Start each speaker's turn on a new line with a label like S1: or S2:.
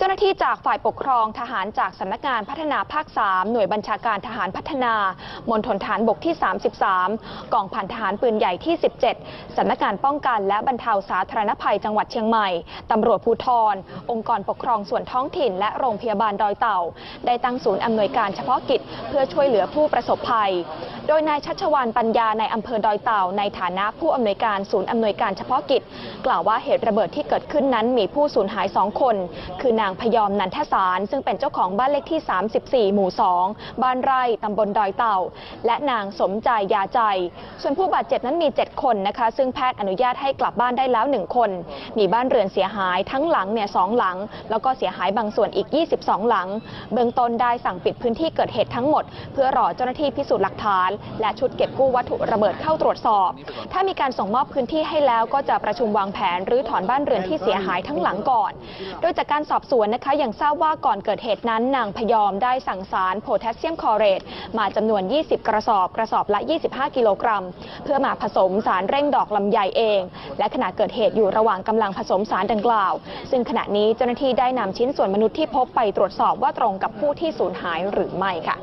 S1: เจ้าหน้าที่จากฝ่ายปกครองทหารจากสำนักงานพัฒนาภาค 3 หน่วยบัญชาการทหารพัฒนามณฑลฐานบกที่ 33 กองพันทหารปืนใหญ่ที่ 17 สำนักงานป้องกันและบรรเทาสาธารณภัยจังหวัดเชียงใหม่ตำรวจภูธรองค์กรปกครองส่วนท้องถิ่น และโรงพยาบาลดอยเต่า ได้ตั้งศูนย์อำนวยการเฉพาะกิจ เพื่อช่วยเหลือผู้ประสบภัย โดยนายชัชวานปัญญาในอำเภอดอยเต่า ในฐานะผู้อำนวยการศูนย์อำนวยการเฉพาะกิจ กล่าวว่าเหตุระเบิดที่เกิดขึ้นนั้นมีผู้สูญหายสองคน คือนางพยอมนันทสาร ซึ่งเป็นเจ้าของบ้านเลขที่ 34 หมู่ 2 บ้านไร่ตำบลดอยเต่า และนางสมใจยาใจ ส่วนผู้บาดเจ็บนั้นมี 7 คนนะคะ ซึ่งแพทย์อนุญาตให้กลับบ้านได้แล้ว 1 คน มีบ้านเรือนเสียหายทั้งหลังเนี่ยสองหลัง แล้วก็เสียหายบางส่วนอีก 22 หลัง เบื้องต้นได้สั่งปิดพื้นที่เกิดเหตุทั้งหมด เพื่อรอเจ้าหน้าที่พิสูจน์หลักฐาน และชุดเก็บกู้วัตถุระเบิดเข้าตรวจสอบ ถ้ามีการส่งมอบพื้นที่ให้แล้วก็จะประชุมวางแผนรื้อถอนบ้านเรือนที่เสียหายทั้งหลังก่อน โดยจากการสอบสววนนะคะยังทราบว่าก่อนเกิดเหตุนั้นนางพยอมได้สั่งสารโพแทสเซียมคลอเรตมาจำนวน 20 กระสอบ กระสอบละ 25 กิโลกรัม เพื่อมาผสมสารเร่งดอกลำไยเอง และขณะเกิดเหตุอยู่ระหว่างกำลังผสมสารดังกล่าว ซึ่งขณะนี้เจ้าหน้าที่ได้นำชิ้นส่วนมนุษย์ที่พบไปตรวจสอบว่าตรงกับผู้ที่สูญหายหรือไม่ค่ะ